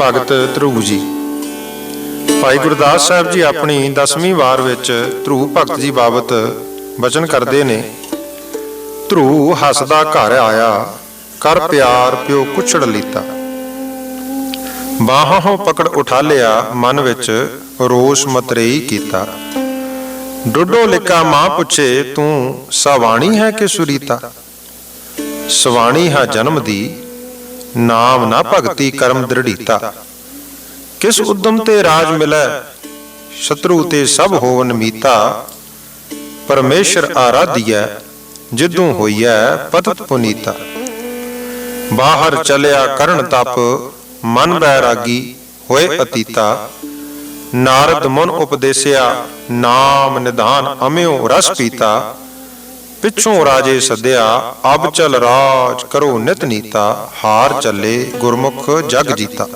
ਭਗਤ ਧਰੂਪ ਜੀ। ਭਾਈ ਗੁਰਦਾਸ ਸਾਹਿਬ ਜੀ ਆਪਣੀ 10ਵੀਂ ਵਾਰ ਵਿੱਚ ਧਰੂਪ ਭਗਤ ਜੀ ਬਾਬਤ ਬਚਨ ਕਰਦੇ ਨੇ। ਧਰੂ ਹੱਸਦਾ ਘਰ ਆਇਆ, ਕਰ ਪਿਆਰ ਪਿਓ ਕੁਛੜ ਲੀਤਾ। ਬਾਹਾਂ ਪਕੜ ਉਠਾ ਲਿਆ, ਮਨ ਵਿੱਚ ਰੋਸ ਮਤਰੇਈ ਕੀਤਾ। ਡੁੱਡੋ ਲਿਕਾ ਮਾਂ ਪੁੱਛੇ, ਤੂੰ ਸਵਾਣੀ ਹੈ ਕਿ ਸੁਰੀਤਾ? ਸਵਾਣੀ ਹੈ ਜਨਮ ਦੀ ਨਾਮ ਨਾ ਭਗਤੀ ਕਰਮ ਦ੍ਰਿੜੀਤਾ ਕਿਸ ਉਦਮ ਤੇ ਰਾਜ ਮਿਲੈ ਸ਼ਤਰੂ ਤੇ ਸਭ ਹੋਵਨ ਮੀਤਾ। ਪਰਮੇਸ਼ਰ ਆਰਾਧਿਐ ਜਿੱਦੋਂ ਹੋਈਐ ਪਤਤ ਪੁਨੀਤਾ। ਬਾਹਰ ਚਲਿਆ ਕਰਨ ਤਪ ਮਨ ਬੈਰਾਗੀ ਹੋਏ ਅਤੀਤਾ। ਨਾਰਦ ਮਨ ਉਪਦੇਸਿਆ ਨਾਮ ਨਿਧਾਨ ਅਮਿਓ ਰਸ ਪੀਤਾ। ਪਿੱਛੋਂ ਰਾਜੇ ਸੱਦਿਆ ਅਬ ਚਲ ਰਾਜ ਕਰੋ ਨਿਤ ਨੀਤਾ, ਹਾਰ ਚੱਲੇ ਗੁਰਮੁਖ ਜਗ ਜੀਤਾ।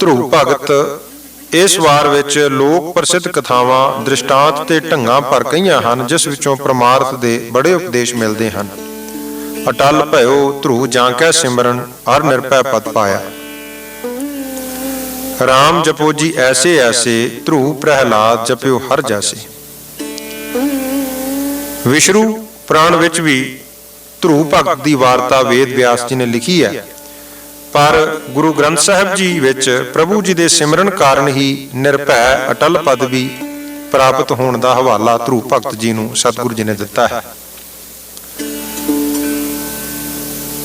ਧਰੂ ਭਗਤ, ਇਸ ਵਾਰ ਵਿੱਚ ਲੋਕ ਪ੍ਰਸਿੱਧ ਕਥਾਵਾਂ, ਦ੍ਰਿਸ਼ਟਾਂਤ ਤੇ ਢੰਗਾਂ ਭਰ ਕਈਆਂ ਹਨ, ਜਿਸ ਵਿੱਚੋਂ ਪ੍ਰਮਾਰਥ ਦੇ ਬੜੇ ਉਪਦੇਸ਼ ਮਿਲਦੇ ਹਨ। ਅਟਲ ਭਇਓ ਧਰੂ ਜਾਂ ਕੈ ਸਿਮਰਨ, ਹਰ ਨਿਰਭੈ ਪਦ ਪਾਇਆ। RAM ਜਪੋ ਜੀ ਐਸੇ ਐਸੇ, ਧਰੂ ਪ੍ਰਹਿਲਾਦ ਜਪਿਓ ਹਰ ਜੈਸੇ। ਵਿਸ਼ਰੂ ਪੁਰਾਣ ਵਿੱਚ ਵੀ ਧਰੂ ਭਗਤ ਦੀ ਵਾਰਤਾ ਵੇਦ ਵਿਆਸ ਜੀ ਨੇ ਲਿਖੀ ਹੈ। ਪਰ ਗੁਰੂ ਗ੍ਰੰਥ ਸਾਹਿਬ ਜੀ ਵਿੱਚ ਪ੍ਰਭੂ ਜੀ ਦੇ ਸਿਮਰਨ ਕਾਰਨ ਹੀ ਨਿਰਭੈ ਅਟਲ ਪਦਵੀ ਪ੍ਰਾਪਤ ਹੋਣ ਦਾ ਹਵਾਲਾ ਧਰੂ ਭਗਤ ਜੀ ਨੂੰ ਸਤਿਗੁਰੂ ਜੀ ਨੇ ਦਿੱਤਾ ਹੈ।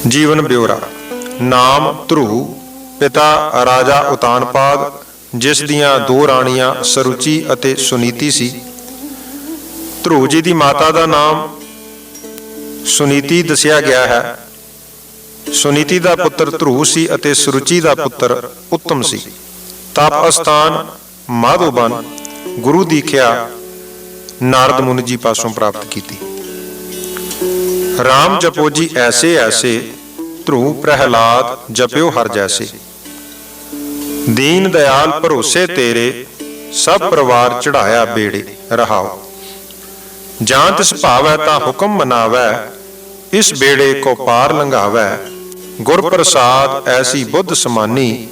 ਜੀਵਨ ਬਿਉਰਾ, ਨਾਮ ਧਰੂ, ਪਿਤਾ ਰਾਜਾ ਉਤਾਨਪਾਦ, ਜਿਸ ਦੀਆਂ ਦੋ ਰਾਣੀਆਂ ਸਰੁਚੀ ਅਤੇ ਸੁਨੀਤੀ ਸੀ। ਧਰੂ ਜੀ ਦੀ ਮਾਤਾ ਦਾ ਨਾਮ ਸੁਨੀਤੀ ਦੱਸਿਆ ਗਿਆ ਹੈ। ਸੁਨੀਤੀ ਦਾ ਪੁੱਤਰ ਧਰੂ ਸੀ ਅਤੇ ਸੁਰੁਚੀ ਦਾ ਪੁੱਤਰ ਉੱਤਮ ਸੀ। ਤਪ ਅਸਥਾਨ ਮਾਧੋਬਨ ਗੁਰੂ ਦੀਖਿਆ ਨਾਰਦ ਮੁਨ ਜੀ ਪਾਸੋਂ ਪ੍ਰਾਪਤ ਕੀਤੀ। RAM ਜਪੋ ਜੀ ਐਸੇ ਐਸੇ ਧਰੂ ਪ੍ਰਹਿਲਾਦ ਜਪਿਓ ਹਰ ਜੈਸੇ। ਦੀਨ ਦਇਆਲ ਭਰੋਸੇ ਤੇਰੇ ਸਭ ਪਰਿਵਾਰ ਚੜਾਇਆ ਬੇੜੇ ਰਹਾਓ। ਜਾਂ ਤਿਸ ਭਾਵੈ ਤਾਂ ਹੁਕਮ ਮਨਾਵੈ, ਇਸ ਬੇੜੇ ਕੋ ਪਾਰ ਲੰਘਾਵੈ। ਗੁਰ ਪ੍ਰਸਾਦ ਐਸੀ ਬੁੱਧ ਸਮਾਨੀ,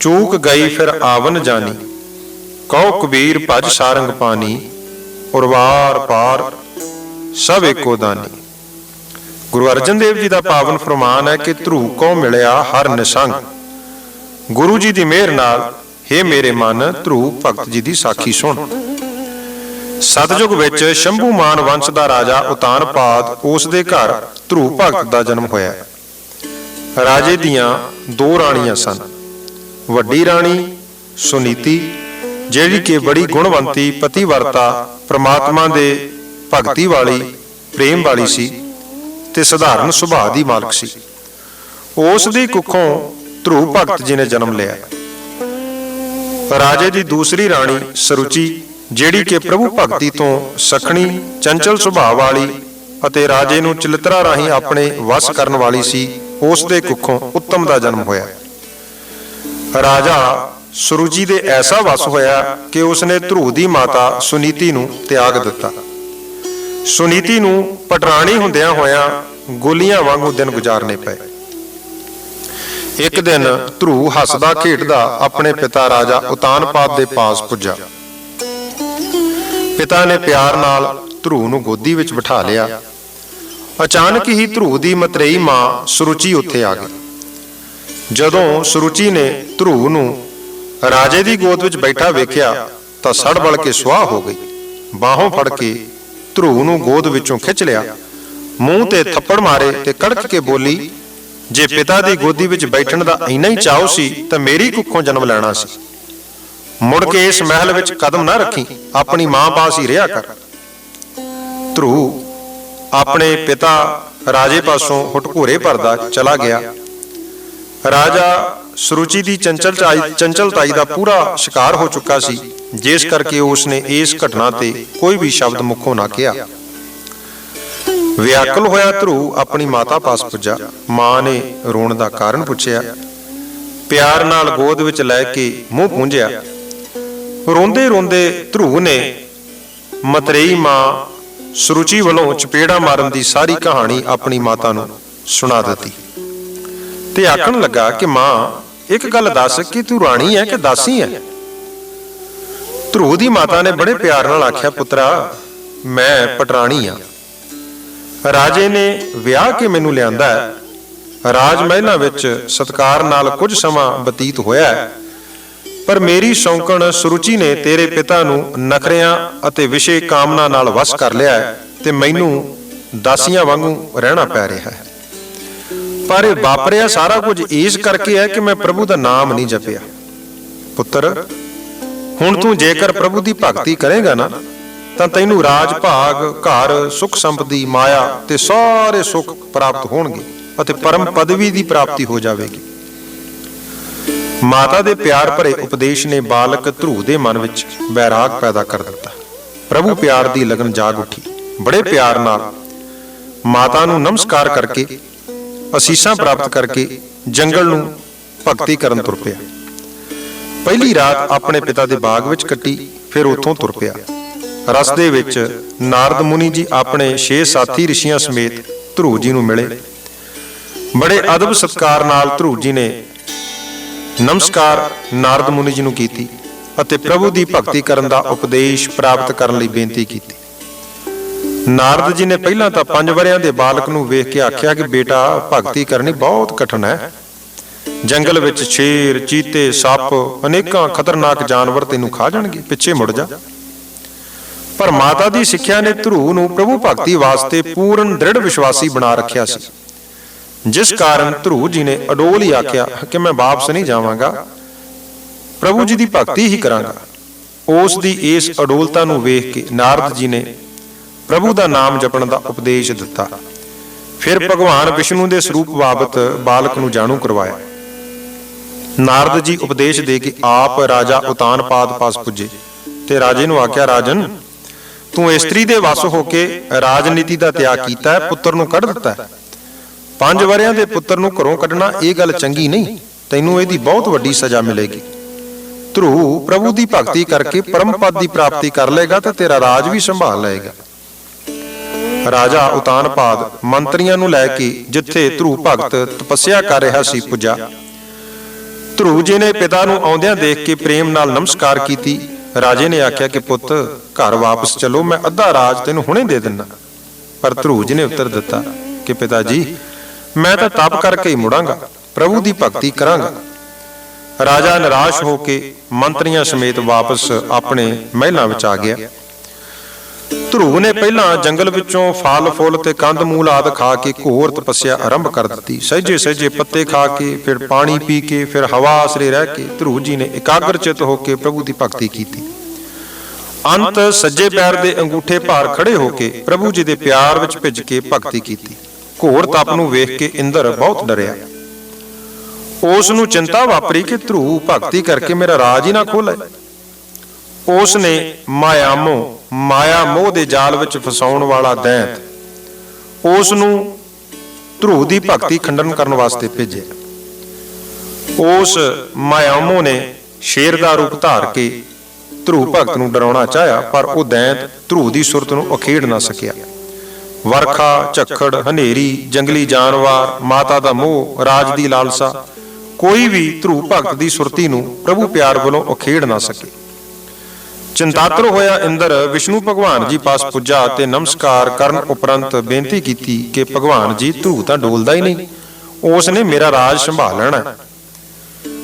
ਚੂਕ ਗਈ ਫਿਰ ਆਵਨ ਜਾਨੀ। ਕਉ ਕਬੀਰ ਭਜ ਸਾਰੰਗ ਪਾਨੀ, ਉਰਵਾਰ ਪਾਰ ਸਭ ਏਕੋ ਦਾਨੀ। ਗੁਰੂ ਅਰਜਨ ਦੇਵ ਜੀ ਦਾ ਪਾਵਨ ਫਰਮਾਨ ਹੈ ਕਿ ਧਰੂ ਕੋ ਮਿਲਿਆ ਹਰ ਨਿਸੰਗ। ਗੁਰੂ ਜੀ ਦੀ ਮਿਹਰ ਨਾਲ हे ਮੇਰੇ ਮਨ, ਧਰੂ ਭਗਤ ਜੀ ਦੀ ਸਾਖੀ ਸੁਣ। ਸਤਜੁਗ ਵਿੱਚ ਸ਼ੰਭੂ ਮਾਨ ਵੰਸ਼ ਦਾ ਰਾਜਾ ਉਤਾਨਪਾਦ ਉਸ ਦੇ ਘਰ ਧਰੂ ਭਗਤ ਦਾ ਜਨਮ ਹੋਇਆ। ਰਾਜੇ ਦੀਆਂ ਦੋ ਰਾਣੀਆਂ ਸਨ। ਵੱਡੀ ਰਾਣੀ ਸੁਨੀਤੀ, ਜਿਹੜੀ ਕਿ ਬੜੀ ਗੁਣਵੰਤੀ ਪਤੀਵਰਤਾ ਪ੍ਰਮਾਤਮਾ ਦੇ ਭਗਤੀ ਵਾਲੀ, ਪ੍ਰੇਮ ਵਾਲੀ ਸੀ ਤੇ ਸਧਾਰਨ ਸੁਭਾਅ ਦੀ ਮਾਲਕ ਸੀ। ਉਸ ਦੀ ਕੁੱਖੋਂ ਧਰੂ ਭਗਤ ਜੀ ਨੇ ਜਨਮ ਲਿਆ। ਰਾਜੇ ਦੀ ਦੂਸਰੀ ਰਾਣੀ ਸਰੁਚੀ ਜਿਹੜੀ ਕਿ ਪ੍ਰਭੂ ਭਗਤੀ ਤੋਂ ਸਖਣੀ ਚੰਚਲ ਸੁਭਾਅ ਵਾਲੀ ਅਤੇ ਰਾਜੇ ਨੂੰ ਚਲਿਤਰਾ ਰਾਹੀਂ ਆਪਣੇ ਵਸ ਕਰਨ ਵਾਲੀ ਸੀ ਉਸ ਦੇ ਕੁੱਖੋਂ ਉੱਤਮ ਦਾ ਜਨਮ ਹੋਇਆ। ਰਾਜਾ ਸੁਰੂਜੀ ਦੇ ਐਸਾ ਵਸ ਹੋਇਆ ਕਿ ਉਸਨੇ ਧਰੂ ਦੀ ਮਾਤਾ ਸੁਨੀਤੀ ਨੂੰ ਤਿਆਗ ਦਿੱਤਾ। ਸੁਨੀਤੀ ਨੂੰ ਪਟਰਾਣੀ ਹੁੰਦਿਆਂ ਹੋਇਆਂ ਗੋਲੀਆਂ ਵਾਂਗੂ ਦਿਨ ਗੁਜ਼ਾਰਨੇ ਪਏ। ਇੱਕ ਦਿਨ ਧਰੂ ਹੱਸਦਾ ਖੇਡਦਾ ਆਪਣੇ ਪਿਤਾ ਰਾਜਾ ਉਤਾਨਪਾਦ ਦੇ ਪਾਸ ਪੁੱਜਾ। ਪਿਤਾ ਨੇ ਪਿਆਰ ਨਾਲ ਧਰੂ ਨੂੰ ਗੋਦੀ ਵਿੱਚ ਬਿਠਾ ਲਿਆ। ਅਚਾਨਕ ਹੀ ਧਰੂ ਦੀ ਮਤਰੇਈ ਮਾਂ ਸੁਰੁਚੀ ਉੱਥੇ ਆ ਗਈ। ਜਦੋਂ ਸੁਰੁਚੀ ਨੇ ਧਰੂ ਨੂੰ ਰਾਜੇ ਦੀ ਗੋਦ ਵਿੱਚ ਬੈਠਾ ਵੇਖਿਆ ਤਾਂ ਸੜਬਲ ਕੇ ਸੁਆਹ ਹੋ ਗਈ। ਬਾਹੋਂ ਫੜ ਕੇ ਧਰੂ ਨੂੰ ਗੋਦ ਵਿੱਚੋਂ ਖਿੱਚ ਲਿਆ। ਮੂੰਹ ਤੇ ਥੱਪੜ ਮਾਰੇ ਤੇ ਕੜਕ ਕੇ ਬੋਲੀ, ਜੇ ਪਿਤਾ ਦੀ ਗੋਦੀ ਵਿੱਚ ਬੈਠਣ ਦਾ ਇੰਨਾ ਹੀ ਚਾਅ ਸੀ ਤਾਂ ਮੇਰੀ ਕੁੱਖੋਂ ਜਨਮ ਲੈਣਾ ਸੀ। ਮੁੜ ਕੇ ਇਸ ਮਹਿਲ ਵਿੱਚ ਕਦਮ ਨਾ ਰੱਖੀ, ਆਪਣੀ ਮਾਂ ਪਾਸ ਹੀ ਰਿਹਾ ਕਰ। ਧਰੂ ਆਪਣੇ ਪਿਤਾ ਰਾਜੇ ਪਾਸੋਂ ਹੁਟਕੂਰੇ ਭਰਦਾ ਚਲਾ ਗਿਆ। ਰਾਜਾ ਸਰੂਚੀ ਦੀ ਚੰਚਲਤਾਈ ਚੰਚਲਤਾਈ ਦਾ ਪੂਰਾ ਸ਼ਿਕਾਰ ਹੋ ਚੁੱਕਾ ਸੀ, ਜਿਸ ਕਰਕੇ ਉਸ ਨੇ ਇਸ ਘਟਨਾ ਤੇ ਕੋਈ ਵੀ ਸ਼ਬਦ ਮੁਖੋਂ ਨਾ ਕਿਹਾ। ਵਿਆਕਲ ਹੋਇਆ ਧਰੂ ਆਪਣੀ ਮਾਤਾ ਪਾਸ ਪੁੱਜਾ। ਮਾਂ ਨੇ ਰੋਣ ਦਾ ਕਾਰਨ ਪੁੱਛਿਆ। ਪਿਆਰ ਨਾਲ ਗੋਦ ਵਿੱਚ ਲੈ ਕੇ ਮੂੰਹ ਪੂੰਝਿਆ। ਰੋਂਦੇ ਰੋਂਦੇ ਧਰੂ ਨੇ ਮਤਰੇਈ ਮਾਂ ਸਰੁਚੀ ਵੱਲੋਂ ਚਪੇੜਾ ਮਾਰਨ ਦੀ ਸਾਰੀ ਕਹਾਣੀ ਆਪਣੀ ਮਾਤਾ ਨੂੰ ਸੁਣਾ ਦਿੱਤੀ। ਤੇ ਆਖਣ ਲੱਗਾ ਕਿ ਮਾਂ, ਇੱਕ ਗੱਲ ਦੱਸ, ਕਿ ਤੂੰ ਰਾਣੀ ਹੈ ਕਿ ਦਾਸੀ ਹੈ ਧਰੂ ਦੀ ਮਾਤਾ ਨੇ ਬੜੇ ਪਿਆਰ ਨਾਲ ਆਖਿਆ, ਪੁੱਤਰਾ, ਮੈਂ ਪਟਰਾਣੀ ਆ। ਰਾਜੇ ਨੇ ਵਿਆਹ ਕੇ ਮੈਨੂੰ ਲਿਆਂਦਾ ਹੈ ਰਾਜ ਮਹਿਲਾਂ ਵਿੱਚ ਸਤਕਾਰ ਨਾਲ ਕੁਝ ਸਮਾਂ ਬਤੀਤ ਹੋਇਆ ਹੈ ਪਰ ਮੇਰੀ ਸ਼ੌਂਕਣ ਸੁਰੁਚੀ ਨੇ ਤੇਰੇ ਪਿਤਾ ਨੂੰ ਨਖਰਿਆਂ ਅਤੇ ਵਿਸ਼ੇ ਕਾਮਨਾ ਨਾਲ ਵਸ ਕਰ ਲਿਆ ਹੈ ਤੇ ਮੈਨੂੰ ਦਾਸੀਆਂ ਵਾਂਗੂ ਰਹਿਣਾ ਪੈ ਰਿਹਾ ਹੈ। ਪਰ ਇਹ ਵਾਪਰਿਆ ਸਾਰਾ ਕੁਝ ਇਸ ਕਰਕੇ ਹੈ ਕਿ ਮੈਂ ਪ੍ਰਭੂ ਦਾ ਨਾਮ ਨਹੀਂ ਜਪਿਆ। ਪੁੱਤਰ, ਹੁਣ ਤੂੰ ਜੇਕਰ ਪ੍ਰਭੂ ਦੀ ਭਗਤੀ ਕਰੇਗਾ ਨਾ, ਤਾਂ ਤੈਨੂੰ ਰਾਜ ਭਾਗ ਘਰ, ਸੁਖ ਸੰਪਤੀ, ਮਾਇਆ ਤੇ ਸਾਰੇ ਸੁਖ ਪ੍ਰਾਪਤ ਹੋਣਗੇ ਅਤੇ ਪਰਮ ਪਦਵੀ ਦੀ ਪ੍ਰਾਪਤੀ ਹੋ ਜਾਵੇਗੀ। ਮਾਤਾ ਦੇ ਪਿਆਰ ਭਰੇ ਉਪਦੇਸ਼ ਨੇ ਬਾਲਕ ਧਰੂ ਦੇ ਮਨ ਵਿੱਚ ਬੈਰਾਗ ਪੈਦਾ ਕਰ ਦਿੱਤਾ। ਪ੍ਰਭੂ ਪਿਆਰ ਦੀ ਲਗਨ ਜਾਗ ਉੱਠੀ। ਬੜੇ ਪਿਆਰ ਨਾਲ ਮਾਤਾ ਨੂੰ ਨਮਸਕਾਰ ਕਰਕੇ, ਅਸੀਸਾਂ ਪ੍ਰਾਪਤ ਕਰਕੇ ਜੰਗਲ ਨੂੰ ਭਗਤੀ ਕਰਨ ਤੁਰ ਪਿਆ। ਪਹਿਲੀ ਰਾਤ ਆਪਣੇ ਪਿਤਾ ਦੇ ਬਾਗ ਵਿੱਚ ਕੱਟੀ, ਫਿਰ ਉੱਥੋਂ ਤੁਰ ਪਿਆ। ਰਸਤੇ ਵਿੱਚ ਨਾਰਦ ਮੁਨੀ ਜੀ ਆਪਣੇ ਛੇ ਸਾਥੀ ਰਿਸ਼ੀਆਂ ਸਮੇਤ ਧਰੂ ਜੀ ਨੂੰ ਮਿਲੇ। ਬੜੇ ਅਦਬ ਸਤਕਾਰ ਨਾਲ ਧਰੂ ਜੀ ਨੇ ਨਮਸਕਾਰ, ਨਾਰਦ ਮੁਨੀ ਜੀ ਨੂੰ ਕੀਤੀ ਅਤੇ ਪ੍ਰਭੂ ਦੀ ਭਗਤੀ ਕਰਨ ਦਾ ਉਪਦੇਸ਼ ਪ੍ਰਾਪਤ ਕਰਨ ਲਈ ਬੇਨਤੀ ਕੀਤੀ। ਨਾਰਦ ਜੀ ਨੇ ਪਹਿਲਾਂ ਤਾਂ 5 ਵਰਿਆਂ ਦੇ ਬਾਲਕ ਨੂੰ ਵੇਖ ਕੇ ਆਖਿਆ ਕਿ ਬੇਟਾ, ਭਗਤੀ ਕਰਨੀ ਬਹੁਤ ਕਠਿਨ ਹੈ। ਜੰਗਲ ਵਿੱਚ ਸ਼ੇਰ, ਚੀਤੇ, ਸੱਪ, ਅਨੇਕਾਂ ਖਤਰਨਾਕ ਜਾਨਵਰ ਤੈਨੂੰ ਖਾ ਜਾਣਗੇ, ਪਿੱਛੇ ਮੁੜ ਜਾ। ਪਰ ਮਾਤਾ ਦੀ ਸਿੱਖਿਆ ਨੇ ਧਰੂ ਨੂੰ ਪ੍ਰਭੂ ਭਗਤੀ ਵਾਸਤੇ ਪੂਰਨ ਦ੍ਰਿੜ ਵਿਸ਼ਵਾਸੀ ਬਣਾ ਰੱਖਿਆ ਸੀ। ਜਿਸ ਕਾਰਨ ਧਰੂ ਜੀ ਨੇ ਅਡੋਲ ਹੀ ਆਖਿਆ ਕਿ ਮੈਂ ਵਾਪਸ ਨਹੀਂ ਜਾਵਾਂਗਾ। ਪ੍ਰਭੂ ਜੀ ਦੀ ਭਗਤੀ ਹੀ ਕਰਾਂਗਾ। ਉਸ ਦੀ ਇਸ ਅਡੋਲਤਾ ਨੂੰ ਵੇਖ ਕੇ ਨਾਰਦ ਜੀ ਨੇ ਪ੍ਰਭੂ ਦਾ ਨਾਮ ਜਪਣ ਦਾ ਉਪਦੇਸ਼ ਦਿੱਤਾ। ਫਿਰ ਭਗਵਾਨ ਵਿਸ਼ਨੂੰ ਦੇ ਸਰੂਪ ਬਾਬਤ ਬਾਲਕ ਨੂੰ ਜਾਣੂ ਕਰਵਾਇਆ। ਨਾਰਦ ਜੀ ਉਪਦੇਸ਼ ਦੇ ਕੇ ਆਪ ਰਾਜਾ ਉਤਾਨਪਾਦ ਪਾਸ ਪੁੱਜੇ। ਤੇ ਰਾਜੇ ਨੂੰ ਆਖਿਆ ਰਾਜਨ ਤੂੰ ਇਸਤਰੀ ਦੇ ਵਸ ਹੋ ਕੇ ਰਾਜਨੀਤੀ ਦਾ ਤਿਆਗ ਕੀਤਾ ਹੈ ਪੁੱਤਰ ਨੂੰ ਕੱਢ ਦਿੱਤਾ ਹੈ। ਪੰਜ ਵਰਿਆਂ ਦੇ ਪੁੱਤਰ ਨੂੰ ਘਰੋਂ ਕੱਢਣਾ ਇਹ ਗੱਲ ਚੰਗੀ ਨਹੀਂ। ਤੈਨੂੰ ਇਹਦੀ ਬਹੁਤ ਵੱਡੀ ਸਜ਼ਾ ਮਿਲੇਗੀ। ਧਰੂ ਪ੍ਰਭੂ ਦੀ ਭਗਤੀ ਕਰਕੇ ਪਰਮ ਪਦ ਦੀ ਪ੍ਰਾਪਤੀ ਕਰ ਲਏਗਾ ਤੇ ਤੇਰਾ ਰਾਜ ਵੀ ਸੰਭਾਲ ਲਏਗਾ। ਰਾਜਾ ਉਤਾਨਪਾਦ ਮੰਤਰੀਆਂ ਨੂੰ ਲੈ ਕੇ ਜਿੱਥੇ ਧਰੂ ਭਗਤ ਤਪੱਸਿਆ ਕਰ ਰਿਹਾ ਸੀ ਪੁੱਜਾ। ਧਰੂ ਜੀ ਨੇ ਪਿਤਾ ਨੂੰ ਆਉਂਦਿਆਂ ਦੇਖ ਕੇ ਪ੍ਰੇਮ ਨਾਲ ਨਮਸਕਾਰ ਕੀਤੀ, ਰਾਜੇ ਨੇ ਆਖਿਆ ਕਿ ਪੁੱਤ, ਘਰ ਵਾਪਸ ਚਲੋ, ਮੈਂ ਅੱਧਾ ਰਾਜ ਤੈਨੂੰ ਹੁਣੇ ਦੇ ਦਿੰਦਾ। ਪਰ ਧਰੂ ਜੀ ਨੇ ਉੱਤਰ ਦਿੱਤਾ ਕਿ ਪਿਤਾ ਜੀ ਮੈਂ ਤਾਂ ਤਪ ਕਰਕੇ ਹੀ ਮੁੜਾਂਗਾ। ਪ੍ਰਭੂ ਦੀ ਭਗਤੀ ਕਰਾਂਗਾ। ਰਾਜਾ ਨਿਰਾਸ਼ ਹੋ ਕੇ ਮੰਤਰੀਆਂ ਸਮੇਤ ਵਾਪਸ ਆਪਣੇ ਮਹਿਲਾਂ ਵਿੱਚ ਆ ਗਿਆ। ਧਰੂ ਨੇ ਪਹਿਲਾਂ ਜੰਗਲ ਵਿੱਚੋਂ ਫਲ, ਫੁੱਲ ਤੇ ਕੰਦ, ਮੂਲ ਆਦ ਖਾ ਕੇ ਘੋਰ ਤਪੱਸਿਆ ਆਰੰਭ ਕਰ ਦਿੱਤੀ। ਸਹਿਜੇ ਸਹਿਜੇ ਪੱਤੇ ਖਾ ਕੇ, ਫਿਰ ਪਾਣੀ ਪੀ ਕੇ, ਫਿਰ ਹਵਾ ਆਸਰੇ ਰਹਿ ਕੇ ਧਰੂ ਜੀ ਨੇ ਇਕਾਗਰ ਚਿਤ ਹੋ ਕੇ ਪ੍ਰਭੂ ਦੀ ਭਗਤੀ ਕੀਤੀ। ਅੰਤ ਸੱਜੇ ਪੈਰ ਦੇ ਅੰਗੂਠੇ ਭਾਰ ਖੜੇ ਹੋ ਕੇ ਪ੍ਰਭੂ ਜੀ ਦੇ ਪਿਆਰ ਵਿੱਚ ਭਿੱਜ ਕੇ ਭਗਤੀ ਕੀਤੀ। ਘੋਰ ਤਪ ਨੂੰ ਵੇਖ ਕੇ ਇੰਦਰ ਬਹੁਤ ਡਰਿਆ। ਉਸ ਨੂੰ ਚਿੰਤਾ ਵਾਪਰੀ ਕਿ ਧਰੂ ਭਗਤੀ ਕਰਕੇ ਮੇਰਾ ਰਾਜ ਹੀ ਨਾ ਖੋਲੇ ਉਸ ਨੇ ਮਾਇਆਮੋ ਮਾਇਆ ਮੋਹ ਦੇ ਜਾਲ ਵਿੱਚ ਫਸਾਉਣ ਵਾਲਾ ਦੈਂਤ। ਉਸ ਨੂੰ ਧਰੂ ਦੀ ਭਗਤੀ ਖੰਡਨ ਕਰਨ ਵਾਸਤੇ ਭੇਜਿਆ। ਉਸ ਮਾਇਆਮੋ ਨੇ ਸ਼ੇਰ ਦਾ ਰੂਪ ਧਾਰ ਕੇ ਧਰੂ ਭਗਤ ਨੂੰ ਡਰਾਉਣਾ ਚਾਹਿਆ ਪਰ ਉਹ ਦੈਂਤ ਧਰੂ ਦੀ ਸੁਰਤ ਨੂੰ ਅਖੇੜ ਨਾ ਸਕਿਆ। ਵਰਖਾ, ਝੱਖੜ, ਹਨੇਰੀ, ਜੰਗਲੀ ਜਾਨਵਰ, ਮਾਤਾ ਦਾ ਮੋਹ, ਰਾਜ ਦੀ ਲਾਲਸਾ। ਕੋਈ ਵੀ ਧਰੂ ਭਗਤ ਦੀ ਸੁਰਤੀ ਨੂੰ ਪ੍ਰਭੂ ਪਿਆਰ ਵੱਲੋਂ ਅਖੇੜ ਨਾ ਸਕੇ। ਚਿੰਤਾਤਰ ਹੋਇਆ ਇੰਦਰ ਵਿਸ਼ਨੂੰ ਭਗਵਾਨ ਜੀ ਪਾਸ ਪੁੱਜਾ ਤੇ ਨਮਸਕਾਰ ਕਰਨ ਉਪਰੰਤ ਬੇਨਤੀ ਕੀਤੀ ਕਿ ਭਗਵਾਨ ਜੀ ਧਰੂ ਤਾਂ ਡੋਲਦਾ ਹੀ ਨਹੀਂ ਉਸ ਨੇ ਮੇਰਾ ਰਾਜ ਸੰਭਾਲ ਲੈਣਾ।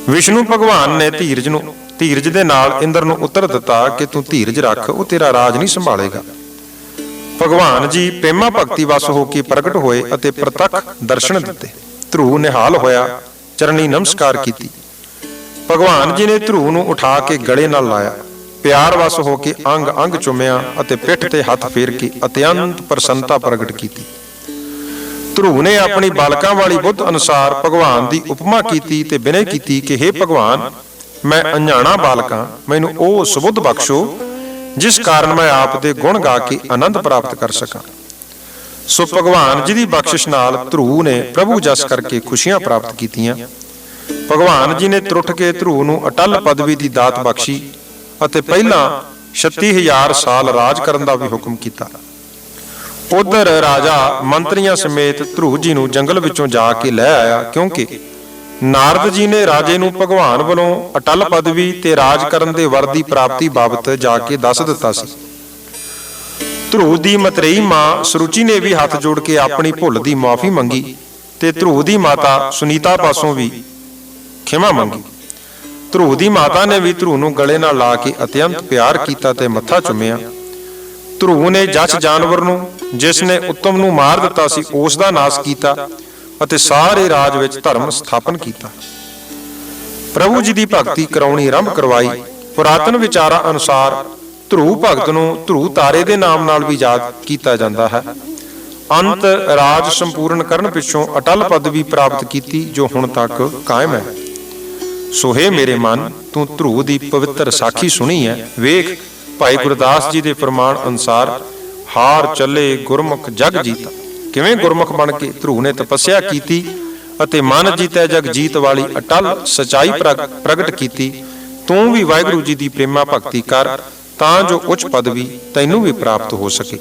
ਵਿਸ਼ਨੂੰ ਭਗਵਾਨ ਨੇ ਧੀਰਜ ਨੂੰ, ਧੀਰਜ ਦੇ ਨਾਲ ਇੰਦਰ ਨੂੰ ਉੱਤਰ ਦਿੱਤਾ ਕਿ ਤੂੰ ਧੀਰਜ ਰੱਖ, ਉਹ ਤੇਰਾ ਰਾਜ ਨਹੀਂ ਸੰਭਾਲੇਗਾ। ਭਗਵਾਨ ਜੀ ਪੇਮਾ ਭਗਤੀ ਵਸ ਹੋ ਕੇ ਪ੍ਰਗਟ ਹੋਏ ਅਤੇ ਪ੍ਰਤੱਖ ਦਰਸ਼ਨ ਦਿੱਤੇ। ਧਰੂ ਨਿਹਾਲ ਹੋਇਆ, ਚਰਨੀ ਨਮਸਕਾਰ ਕੀਤੀ। ਭਗਵਾਨ ਜੀ ਨੇ ਧਰੂ ਨੂੰ ਉਠਾ ਕੇ ਗਲੇ ਨਾਲ ਲਾਇਆ। ਪਿਆਰ ਵਸ ਹੋ ਕੇ ਅੰਗ ਅੰਗ ਚੁੰਮਿਆ ਅਤੇ ਪਿੱਠ ਤੇ ਹੱਥ ਫੇਰ ਕੇ ਅਤਿਅੰਤ ਪ੍ਰਸੰਨਤਾ ਪ੍ਰਗਟ ਕੀਤੀ। ਧਰੂ ਨੇ ਆਪਣੀ ਬਾਲਕਾਂ ਵਾਲੀ ਬੁੱਧ ਅਨੁਸਾਰ ਭਗਵਾਨ ਦੀ ਉਪਮਾ ਕੀਤੀ ਤੇ ਬਿਨੈ ਕੀਤੀ ਕਿ हे ਭਗਵਾਨ, ਮੈਂ ਅਣਜਾਣਾ ਬਾਲਕਾਂ ਮੈਨੂੰ ਉਹ ਸੁਬੁੱਧ ਬਖਸ਼ੋ ਜਿਸ ਕਾਰਨ ਮੈਂ ਆਪ ਦੇ ਗੁਣ ਗਾ ਕੇ ਆਨੰਦ ਪ੍ਰਾਪਤ ਕਰ ਸਕਾਂ। ਸੋ ਭਗਵਾਨ ਜੀ ਦੀ ਬਖਸ਼ਿਸ਼ ਨਾਲ ਧਰੂ ਨੇ ਪ੍ਰਭੂ ਜਸ ਕਰਕੇ ਖੁਸ਼ੀਆਂ ਪ੍ਰਾਪਤ ਕੀਤੀਆਂ। ਭਗਵਾਨ ਜੀ ਨੇ ਤਰੁੱਠ ਕੇ ਧਰੂ ਨੂੰ ਅਟਲ ਪਦਵੀ ਦੀ ਦਾਤ ਬਖਸ਼ੀ ਅਤੇ ਪਹਿਲਾਂ 36000 ਸਾਲ ਰਾਜ ਕਰਨ ਦਾ ਵੀ ਹੁਕਮ ਕੀਤਾ। ਉਧਰ ਰਾਜਾ ਮੰਤਰੀਆਂ ਸਮੇਤ ਧਰੂ ਜੀ ਨੂੰ ਜੰਗਲ ਵਿੱਚੋਂ ਜਾ ਕੇ ਲੈ ਆਇਆ ਕਿਉਂਕਿ ਨਾਰਦ ਜੀ ਨੇ ਰਾਜੇ ਨੂੰ ਭਗਵਾਨ ਵੱਲੋਂ ਅਟਲ ਪਦਵੀ ਤੇ ਰਾਜ ਕਰਨ ਦੇ ਵਰ ਦੀ ਪ੍ਰਾਪਤੀ ਬਾਬਤ ਜਾ ਕੇ ਦੱਸ ਦਿੱਤਾ ਸੀ। ਧਰੂਵ ਦੀ ਮਤਰੇਈ ਮਾਂ ਸਰੂਚੀ ਨੇ ਵੀ ਹੱਥ ਜੋੜ ਕੇ ਆਪਣੀ ਭੁੱਲ ਦੀ ਮਾਫੀ ਮੰਗੀ ਤੇ ਧਰੂਵ ਦੀ ਮਾਤਾ ਸੁਨੀਤਾ ਪਾਸੋਂ ਵੀ ਖਿਮਾ ਮੰਗੀ। ਧਰੂਵ ਦੀ ਮਾਤਾ ਨੇ ਵੀ ਧਰੂ ਨੂੰ ਗਲੇ ਨਾਲ ਲਾ ਕੇ ਅਤਿਅੰਤ ਪਿਆਰ ਕੀਤਾ ਤੇ ਮੱਥਾ ਚੁੰਮਿਆ। ਧਰੂਵ ਨੇ ਜਸ ਜਾਨਵਰ ਨੂੰ, ਜਿਸ ਨੇ ਉੱਤਮ ਨੂੰ ਮਾਰ ਦਿੱਤਾ ਸੀ, ਉਸ ਦਾ ਨਾਸ਼ ਕੀਤਾ ਅਤੇ ਸਾਰੇ ਰਾਜ ਵਿੱਚ ਧਰਮ ਸਥਾਪਨ ਕੀਤਾ। ਪ੍ਰਭੂ ਜੀ ਦੀ ਭਗਤੀ ਕਰਾਉਣੀ ਆਰੰਭ ਕਰਵਾਈ। ਪੁਰਾਤਨ ਵਿਚਾਰਾਂ ਅਨੁਸਾਰ ਧਰੂ ਭਗਤ ਨੂੰ ਧਰੂ ਤਾਰੇ ਦੇ ਨਾਮ ਨਾਲ ਵੀ ਯਾਦ ਕੀਤਾ ਜਾਂਦਾ ਹੈ। ਅੰਤ ਰਾਜ ਸੰਪੂਰਨ ਕਰਨ ਪਿੱਛੋਂ ਅਟਲ ਪਦਵੀ ਪ੍ਰਾਪਤ ਕੀਤੀ ਜੋ ਹੁਣ ਤੱਕ ਕਾਇਮ ਹੈ। ਸੋ ਹੈ ਮੇਰੇ ਮਨ, ਤੂੰ ਧਰੂ ਦੀ ਪਵਿੱਤਰ ਸਾਖੀ ਸੁਣੀ ਹੈ। ਵੇਖ, ਭਾਈ ਗੁਰਦਾਸ ਜੀ ਦੇ ਫਰਮਾਨ ਅਨੁਸਾਰ ਹਾਰ ਚੱਲੇ ਗੁਰਮੁਖ ਜਗ ਜੀਤਾ। ਕਿਵੇਂ ਗੁਰਮੁਖ ਬਣ ਕੇ ਧਰੂ ਨੇ ਤਪੱਸਿਆ ਕੀਤੀ ਅਤੇ ਮਨ ਜੀਤੈ ਜਗ ਜੀਤ ਵਾਲੀ ਅਟਲ ਸਚਾਈ ਪ੍ਰਗ- ਪ੍ਰਗਟ ਕੀਤੀ, ਤੂੰ ਵੀ ਵਾਹਿਗੁਰੂ ਜੀ ਦੀ ਪ੍ਰੇਮਾ ਭਗਤੀ ਕਰ, ਤਾਂ ਜੋ ਉੱਚ ਪਦਵੀ ਤੈਨੂੰ ਵੀ ਪ੍ਰਾਪਤ ਹੋ ਸਕੇ।